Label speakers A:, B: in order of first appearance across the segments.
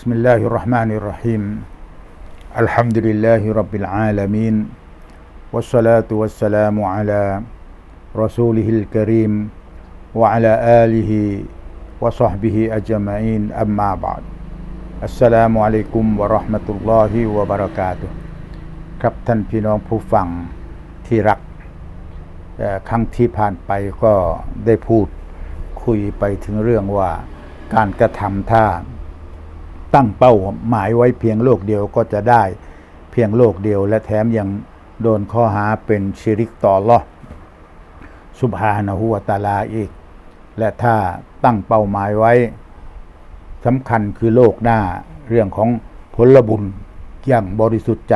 A: بسم الله الرحمن الرحيم الحمد لله رب العالمين والصلاة والسلام على رسوله الكريم وعلى آله وصحبه أجمعين أما بعد السلام عليكم ورحمة الله وبركاته ครับท่านพี่น้องผู้ฟังที่รักเอ่อครั้งที่ผ่านไปก็ได้พูดคุยไปถึงเรื่องว่าการกระทำถ้า ตั้งเป้าหมายไว้เพียงโลกเดียวก็จะได้เพียงโลกเดียว และแถมยังโดนข้อหาเป็นชิริกต่อลอสุบฮานะฮูวตาลาอีก และถ้าตั้งเป้าหมายไว้สำคัญคือโลกหน้าเรื่องของผลบุญอย่างบริสุทธิ์ใจ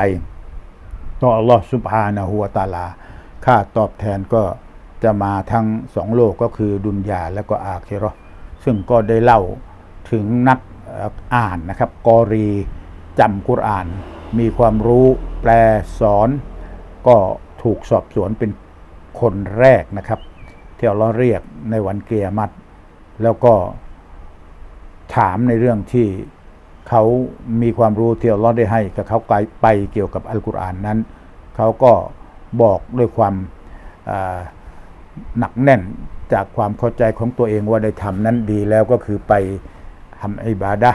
A: ต่ออัลลอฮ์สุบฮานะฮูวตาลา ค่าตอบแทนก็จะมาทั้งสองโลกก็คือดุนยาและก็อาคิราะห์ซึ่งก็ได้เล่าถึงนัก อ่านนะครับกอรีจำกุรอาน มีความรู้แปลสอนก็ถูกสอบสวนเป็นคนแรกนะครับที่เราเรียกในวันเกียรติแล้วก็ถามในเรื่องที่เขามีความรู้ที่อัลลอได้ให้กับเขาไปเกี่ยวกับอัลกุรอานนั้น เขาก็บอกด้วยความหนักแน่นจากความเข้าใจของตัวเองว่าได้ทำนั้นดีแล้วก็คือไป ทำอิบาดะ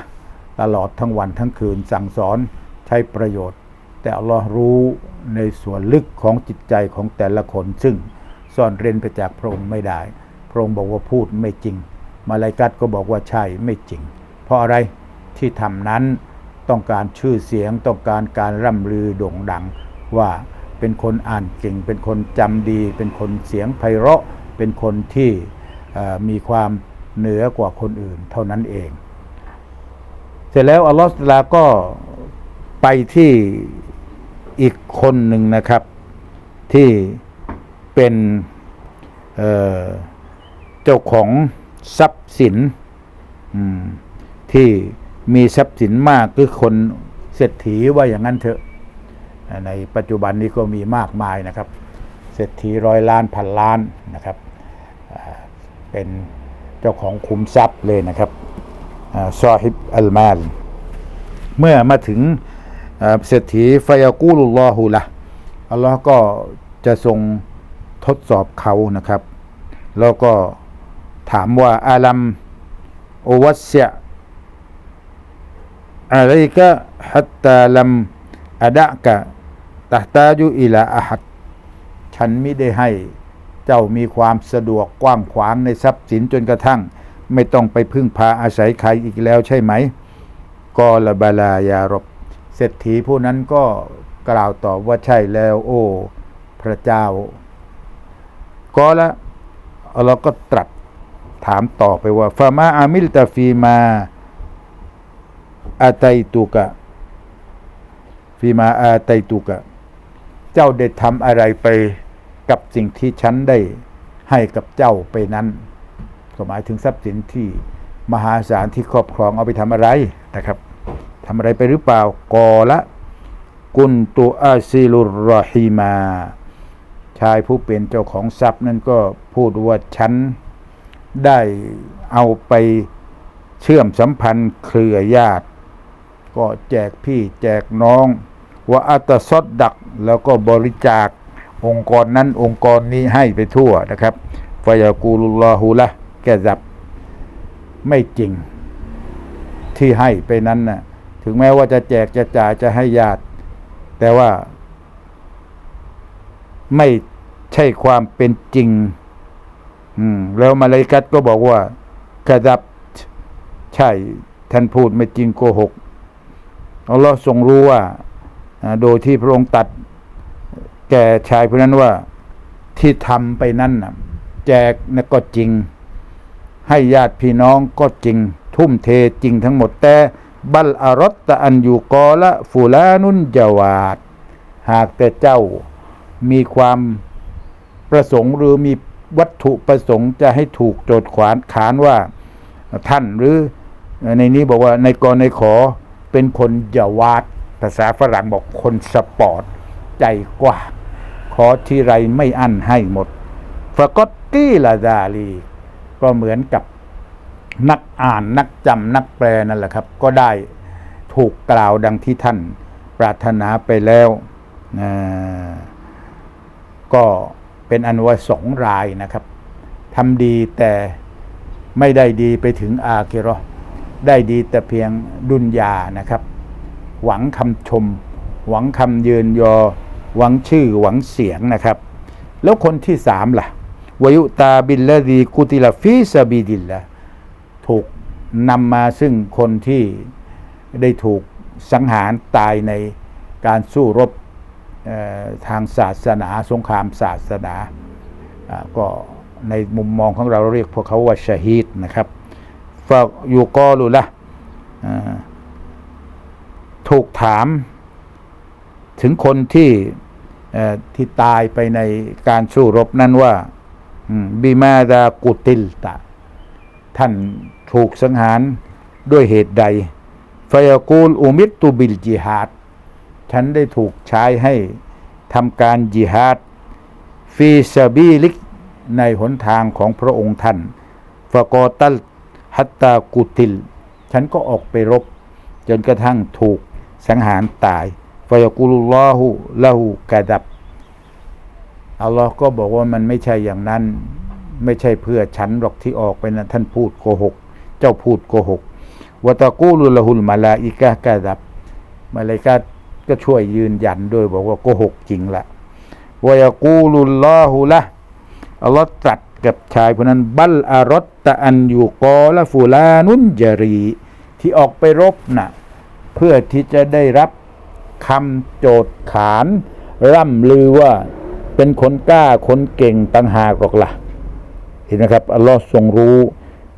A: ตลอดทั้งวันทั้งคืนสั่งสอนใช้ประโยชน์ แต่อัลลอฮ์รู้ในส่วนลึกของจิตใจของแต่ละคน ซึ่งซ่อนเร้นไปจากพระองค์ไม่ได้ พระองค์บอกว่าพูดไม่จริง มาลายกัตก็บอกว่าใช่ไม่จริง เพราะอะไรที่ทำนั้นต้องการชื่อเสียงต้องการการร่ำลือโด่งดัง ว่าเป็นคนอ่านเก่ง เป็นคนจำดี เป็นคนเสียงไพเราะเป็นคนที่มีความเหนือกว่าคนอื่นเท่านั้นเอง เสร็จแล้วอัลลอฮฺตะอาลาก็ไปที่อีกคนหนึ่งนะครับ ที่เป็นเเจ้าของทรัพย์สินที่มีทรัพย์สินมากคือคนเศรษฐีว่าอย่างนั้นเถอะ ในปัจจุบันนี้ก็มีมากมายนะครับ เศรษฐีร้อยล้านพันล้านนะครับเป็นเจ้าของคุมทรัพย์เลยนะครับ ซอฮิบอัลมาล เมื่อมาถึงเศรษฐีฟายากูลุลลอฮุละอัลลอฮ์ก็จะทรงทดสอบเขานะครับ แล้วก็ถามว่าอาลัมโอวัสเซะอะไรก็ฮัตตาลัมอดะกะตะตาจุอิลาอาหัดฉันไม่ได้ให้เจ้ามีความสะดวกกว้างขวางในทรัพย์สินจนกระทั่ง ไม่ต้องไปพึ่งพาอาศัยใครอีกแล้วใช่ไหมกอลบาลายารบเศรษฐีผู้นั้นก็กล่าวตอบว่าใช่แล้ว โอ้ พระเจ้า ก็ละเราก็ตรัสถามต่อไปว่าฟามาอามิลตาฟีมาอาไตตุกะฟีมาอาไตตุกะ เจ้าได้ทำอะไรไปกับสิ่งที่ฉันได้ให้กับเจ้าไปนั้น ก็หมายถึงทรัพย์สินที่มหาศาลที่ครอบครองเอาไปทำอะไรนะครับทำอะไรไปหรือเปล่ากอละกุนตุอาซิลุรรอฮีมา ชายผู้เป็นเจ้าของทรัพย์นั้นก็พูดว่าฉันได้เอาไปเชื่อมสัมพันธ์เครือญาติ ก็แจกพี่แจกน้องว่าอัตซอดดักแล้วก็บริจาคองค์กรนั้นองค์กรนี้ให้ไปทั่วนะครับฟายากูลุลลอฮูละ แกจับไม่จริงที่ให้ไปนั้นนะ่ะ ถึงแม้ว่าจะแจกจะจ่ายจะให้ญาติ แต่ว่า ไม่ใช่ความเป็นจริง อืม แล้วมาลายกัตก็บอกว่ากระดับใช่ ท่านพูดไม่จริงโกหกอัลลอฮ์ทรงรู้ว่า โดยที่พระองค์ตัด แก่ชายผู้นั้นว่าที่ทำไปนั้นนะแจกนะก็จริง ให้ญาติพี่น้องก็จริง ทุ่มเทจริงทั้งหมดแต่บัลอารตตะอันอยู่กอละฟูลานุนจาวาดหากแต่เจ้ามีความประสงค์หรือมีวัตถุประสงค์จะให้ถูกโจทย์ขวานขานว่าท่านหรือในนี้บอกว่าในกรในขอเป็นคนยาวาดภาษาฝรั่งบอกคนสปอร์ตใจกว้างขอที่ไรไม่อั้นให้หมดฟะกอตตี้ลาดาลี ก็เหมือนกับนักอ่านนักจำนักแปลนั่นแหละครับ ก็ได้ถูกกล่าวดังที่ท่านปรารถนาไปแล้วก็เป็นอันว่าสองรายนะครับทำดีแต่ไม่ได้ดีไปถึงอาคิเรได้ดีแต่เพียงดุนยานะครับ หวังคำชม หวังคำยืนยอ หวังชื่อหวังเสียงนะครับ แล้วคนที่สามล่ะ วยุตาบิลละดีกุติลาฟิสบิดิลละถูกนำมาซึ่งคนที่ได้ถูกสังหารตายในการสู้รบทางศาสนาสงครามศาสนาก็ในมุมมองของเราเรียกพวกเขาว่าชะฮีดนะครับฟายูกอลุละถูกถามถึงคนที่ที่ตายไปในการสู้รบนั้นว่า บิมาดากุติลตะ ท่านถูกสังหารด้วยเหตุใดฟยากูลอุมิตตุบิลจิฮาดฉันได้ถูกใช้ให้ทำการจิฮาดฟีซาบีลิกในหนทางของพระองค์ท่านฟกอตัลฮัตตากุติล ฉันก็ออกไปรบ จนกระทั่งถูกสังหารตายฟยากุลุลลอฮุละหูกะดับ อัลลอฮ์ก็บอกว่ามันไม่ใช่อย่างนั้น ไม่ใช่เพื่อฉันหรอกที่ออกไปนะท่านพูดโกหก เจ้าพูดโกหกวะตะกูลุลหุลมาลาอิกะกะดับ มาเลายกาก็ช่วยยืนยันด้วยบอกว่าโกหกจริงละวะยากูลุลลอฮุละอัลลอฮ์ตรัสกับชายคนนั้นบัลอารตตะอันอยู่กอละฟูลานุนจรี ที่ออกไปรบน่ะเพื่อที่จะได้รับคำโจทย์ขาน ร่ำลือว่า เป็นคนกล้าคนเก่งต่างหากหรอกล่ะ เห็นไหมครับอัลลอฮ์ทรงรู้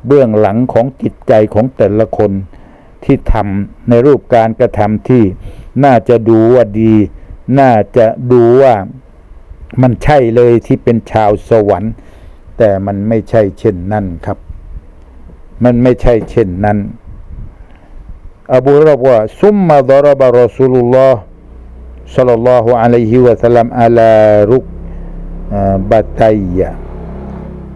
A: เบื้องหลังของจิตใจของแต่ละคนที่ทำในรูปการกระทำที่น่าจะดูว่าดี น่าจะดูว่ามันใช่เลยที่เป็นชาวสวรรค์ แต่มันไม่ใช่เช่นนั้นครับ มันไม่ใช่เช่นนั้น อบูรบว่าซุมมาดรบะรอสูลุลลอฮ์ sallallahu ลัยฮุย wasallam ลลารุกบัตไยยะ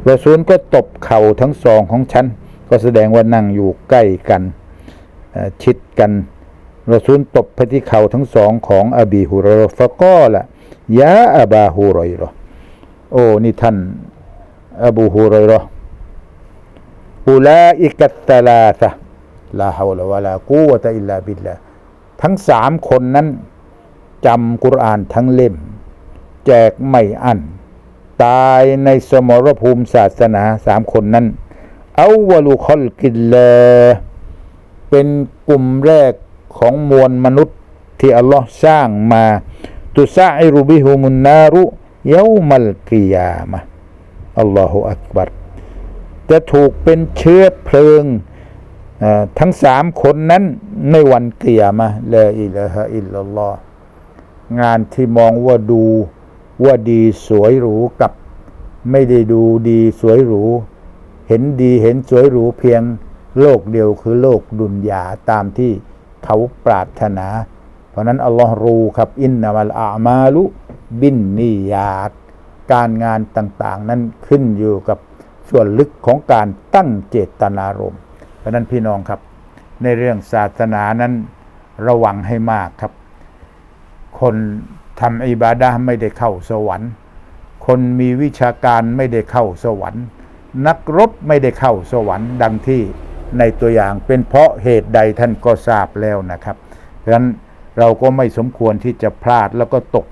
A: รอซูลก็ตบเข่าทั้งสองของฉัน ก็แสดงว่านั่งอยู่ใกล้กันชิดกันรอซูลตบไปที่เข่าทั้งสองของอบีฮุรอฟะก็ละยะอับาฮูรอยรอโอ้นี่ท่าน อบูฮูรอยรออุลาอิกัตตลาซะลาฮาวลาวะลากูวะตะอิลลาบิลลาทั้งสามคนนั้น จำกุรอานทั้งเล่ม แจกไม่อั้นตายในสมรภูมิศาสนาสามคนนั้นเอาวลุคอลกินเลเป็นกลุ่มแรกของมวลมนุษย์ที่อัลลอฮ์สร้างมาตุซาอิรุบิฮุมุนนารุเยามัลกิยามะอัลลอฮฺอักบัรจะถูกเป็นเชื้อเพลิงทั้งสามคนนั้นในวันเกียามะลาอิลาฮะอิลลัลลอฮ์ งานที่มองว่าดูว่าดีสวยหรูกับไม่ได้ดูดีสวยหรู เห็นดีเห็นสวยหรูเพียงโลกเดียวคือโลกดุนยาตามที่เขาปรารถนา เพราะนั้นอัลลอฮ์รู้ครับอินนามัลอามาลุบินนิยาตการงานต่างๆ นั้นขึ้นอยู่กับส่วนลึกของการตั้งเจตนารมณ์ เพราะนั้นพี่น้องครับ ในเรื่องศาสนานั้นระวังให้มากครับ คนทำอิบาดะไม่ได้เข้าสวรรค์ คนมีวิชาการไม่ได้เข้าสวรรค์ นักรบไม่ได้เข้าสวรรค์ดังที่ในตัวอย่างเป็นเพราะเหตุใดท่านก็ทราบแล้วนะครับเพราะฉะนั้นเราก็ไม่สมควรที่จะพลาดแล้วก็ตก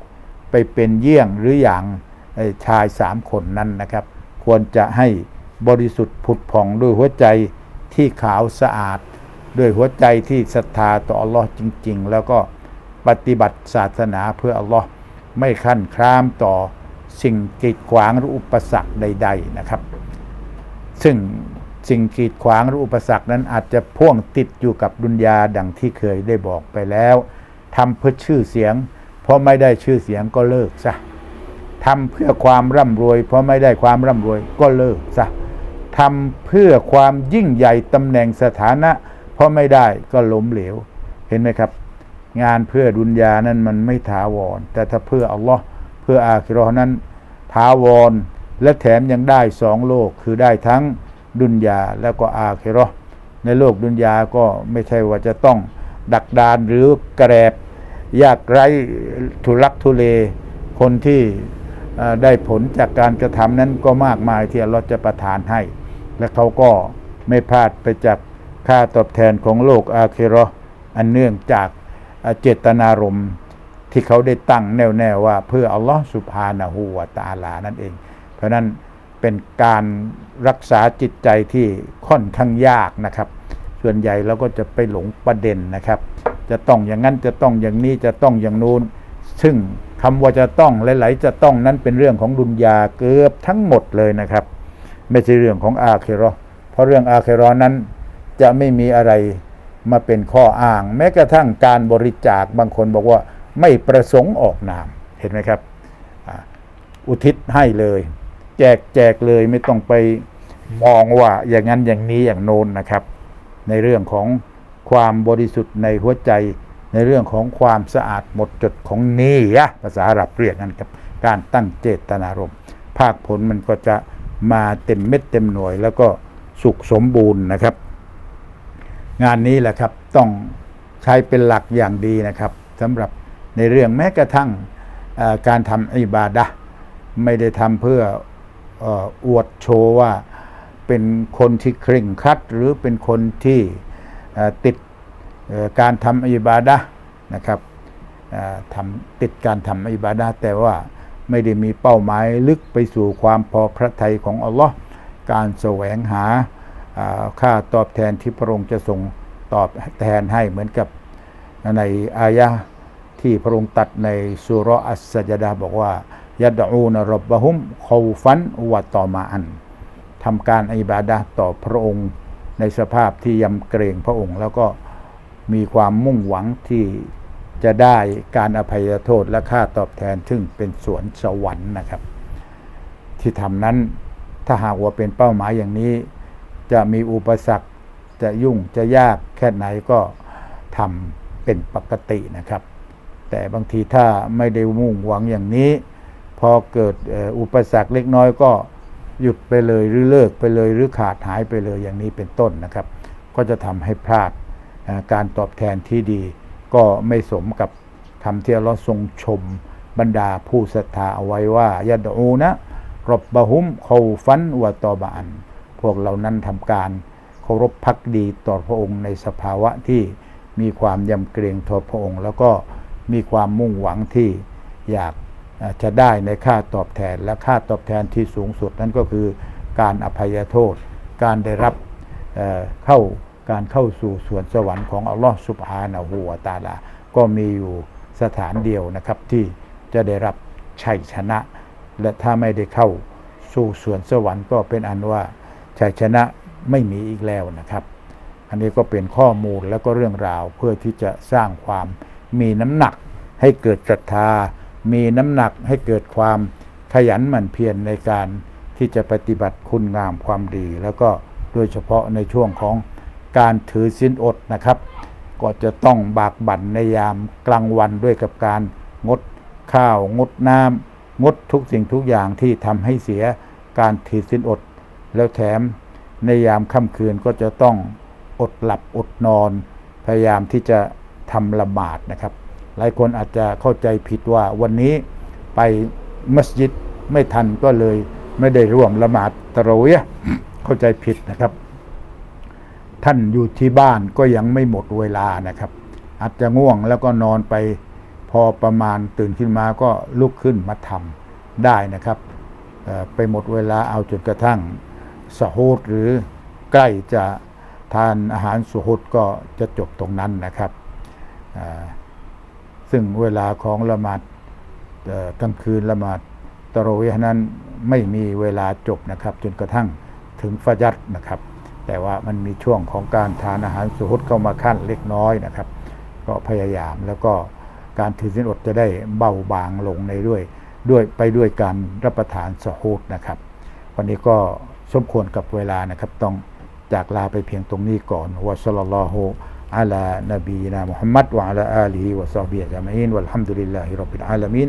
A: ไปเป็นเยี่ยงหรืออย่างไอ้ชายสามคนนั้นนะครับ ควรจะให้บริสุทธิ์ผุดผ่องด้วยหัวใจที่ขาวสะอาด ด้วยหัวใจที่ศรัทธาต่ออัลลอฮ์จริง ๆ แล้วก็ ปฏิบัติศาสนาเพื่ออัลลอฮ์ไม่ขั้นครามต่อสิ่งกีดขวางหรืออุปสรรคใด ๆนะครับ ซึ่งสิ่งกีดขวางหรืออุปสรรคนั้นอาจจะพ่วงติดอยู่กับดุนยาดังที่เคยได้บอกไปแล้วทำเพื่อชื่อเสียง เพราะไม่ได้ชื่อเสียงก็เลิกซะทำเพื่อความร่ำรวย เพราะไม่ได้ความร่ำรวยก็เลิกซะทำเพื่อความยิ่งใหญ่ตำแหน่งสถานะ เพราะไม่ได้ก็ล้มเหลว เห็นไหมครับ งานเพื่อดุนยานั้นมันไม่ถาวร แต่ถ้าเพื่ออัลลอฮ์เพื่ออาคิราะห์นั้นถาวร และแถมยังได้สองโลกคือได้ทั้งดุนยาแล้วก็อาคิราะห์ในโลกดุนยาก็ไม่ใช่ว่าจะต้องดักดานหรือกระแรบยากไร้ทุลักทุเล คนที่ได้ผลจากการกระทำนั้นก็มากมายที่อัลลอฮ์จะประทานให้ และเขาก็ไม่พลาดไปจากค่าตอบแทนของโลกอาเคเรอันเนื่องจาก เจตนารมณ์ที่เขาได้ตั้งแน่วแน่ว่าเพื่ออัลลอฮ์สุภานะฮูวตะอาลานั่นเอง เพราะนั้นเป็นการรักษาจิตใจที่ค่อนข้างยากนะครับ ส่วนใหญ่เราก็จะไปหลงประเด็นนะครับ จะต้องอย่างนั้นจะต้องอย่างนี้จะต้องอย่างนู้น ซึ่งคำว่าจะต้องหลาย ๆ จะต้องนั้นเป็นเรื่องของดุนยาเกือบทั้งหมดเลยนะครับ ไม่ใช่เรื่องของอาเคเราะห์เพราะเรื่องอาเคเราะห์นั้นจะไม่มีอะไร มาเป็นข้ออ้าง แม้กระทั่งการบริจาคบางคนบอกว่าไม่ประสงค์ออกนามเห็นไหมครับอุทิศให้เลย แจกแจกเลยไม่ต้องไปมองว่าอย่างนั้นอย่างนี้อย่างโน้นนะครับ ในเรื่องของความบริสุทธิ์ในหัวใจ ในเรื่องของความสะอาดหมดจดของนียะภาษาอาหรับเรียกกันกับการตั้งเจตนารมณ์ภาคผลมันก็จะมาเต็มเม็ดเต็มหน่วยแล้วก็สุขสมบูรณ์นะครับ งานนี้แหละครับต้องใช้เป็นหลักอย่างดีนะครับสำหรับในเรื่องแม้กระทั่งการทำอิบาดะไม่ได้ทำเพื่อออวดโชว์ว่าเป็นคนที่เคร่งครัด หรือเป็นคนที่ติดการทำอิบาดะนะครับทำติดการทำอิบาดะแต่ว่าไม่ได้มีเป้าหมายลึกไปสู่ความพอพระทัยของอัลลอฮ์การแสวงหา ค่าตอบแทนที่พระองค์จะทรงตอบแทนให้เหมือนกับในอายะที่พระองค์ตัดในสุราะห์อัสสจดาบอกว่ายัดอูนรับบะฮุมคอฟันวะตอมาอันทำการอิบาดะต่อพระองค์ในสภาพที่ยำเกรงพระองค์ แล้วก็มีความมุ่งหวังที่จะได้การอภัยโทษและค่าตอบแทนซึ่งเป็นสวนสวรรค์นะครับ ที่ทำนั้นถ้าหากว่าเป็นเป้าหมายอย่างนี้ จะมีอุปสรรคจะยุ่งจะยากแค่ไหนก็ทำเป็นปกตินะครับ แต่บางทีถ้าไม่ได้มุ่งหวังอย่างนี้ พอเกิดอุปสรรคเล็กน้อยก็หยุดไปเลยหรือเลิกไปเลยหรือขาดหายไปเลยอย่างนี้เป็นต้นนะครับ ก็จะทำให้พลาดการตอบแทนที่ดี ก็ไม่สมกับคำที่เลอฮ์ทรงชมบรรดาผู้ศรัทธาเอาไว้ว่ายาดูนะรบบะฮุมเขาฟันวะตอบะอัน พวกเรานั้นทำการเคารพพักดีต่อพระองค์ในสภาวะที่มีความยำเกรงต่อพระองค์ แล้วก็มีความมุ่งหวังที่อยากจะได้ในค่าตอบแทนและค่าตอบแทนที่สูงสุดนั้นก็คือการอภัยโทษ การได้รับเเข้าการเข้าสู่สวนสวรรค์ของอัลลอฮฺสุบฮานะฮูวตาลา ก็มีอยู่สถานเดียวนะครับที่จะได้รับชัยชนะ และถ้าไม่ได้เข้าสู่สวนสวรรค์ก็เป็นอันว่า ชัยชนะไม่มีอีกแล้วนะครับ อันนี้ก็เป็นข้อมูลแล้วก็เรื่องราวเพื่อที่จะสร้างความมีน้ำหนักให้เกิดศรัทธา มีน้ำหนักให้เกิดความขยันหมั่นเพียรในการที่จะปฏิบัติคุณงามความดี แล้วก็โดยเฉพาะในช่วงของการถือศีลอดนะครับ ก็จะต้องบากบั่นในยามกลางวันด้วยกับการงดข้าวงดน้ำงดทุกสิ่งทุกอย่างที่ทำให้เสียการถือศีลอด แล้วแถมในยามค่ำคืนก็จะต้องอดหลับอดนอน พยายามที่จะทำละหมาดนะครับ หลายคนอาจจะเข้าใจผิดว่าวันนี้ไปมัสยิดไม่ทันก็เลยไม่ได้ร่วมละหมาดตะเราะเวียเข้าใจผิดนะครับ ท่านอยู่ที่บ้านก็ยังไม่หมดเวลานะครับ อาจจะง่วงแล้วก็นอนไปพอประมาณตื่นขึ้นมาก็ลุกขึ้นมาทำได้นะครับ ไปหมดเวลาเอาจนกระทั่ง สะฮูดหรือใกล้จะทานอาหารสุฮุดก็จะจบตรงนั้นนะครับ ซึ่งเวลาของละหมาดกลางคืนละหมาดตะเรเวียห์นั้นไม่มีเวลาจบนะครับ จนกระทั่งถึงฟาจัดนะครับ แต่ว่ามันมีช่วงของการทานอาหารสุฮุดเข้ามาขั้นเล็กน้อยนะครับ ก็พยายามแล้วก็การถือศีลอดจะได้เบาบางลงในด้วยด้วยไปด้วยการรับประทานสฮูดนะครับ วันนี้ก็ สมควรกับเวลานะครับ ต้องจากลาไปเพียงตรงนี้ก่อนวะสัลลัลลอฮุอะลานบีนามุฮัมมัดวะอะลาอาลีวะซอฮบีอัจมัยนวัลฮัมดุลิลลาฮิรับบิลอาลามิน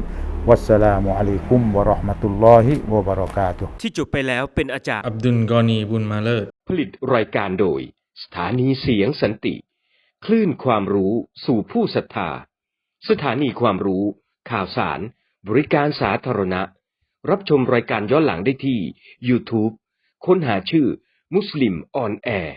A: วัสสลามุอะลัยกุมวะราะห์มะตุลลอฮิวะบะเราะกาตุ
B: ที่จบไปแล้วเป็นอาจารย์
C: อับดุลกอนีบุญมาเลิศ
D: ผลิตรายการโดย สถานีเสียงสันติ
B: คลื่นความรู้สู่ผู้ศรัทธา สถานีความรู้ ข่าวสาร บริการสาธารณะ รับชมรายการย้อนหลังได้ที่ YouTube ค้นหาชื่อ มุสลิมออนแอร์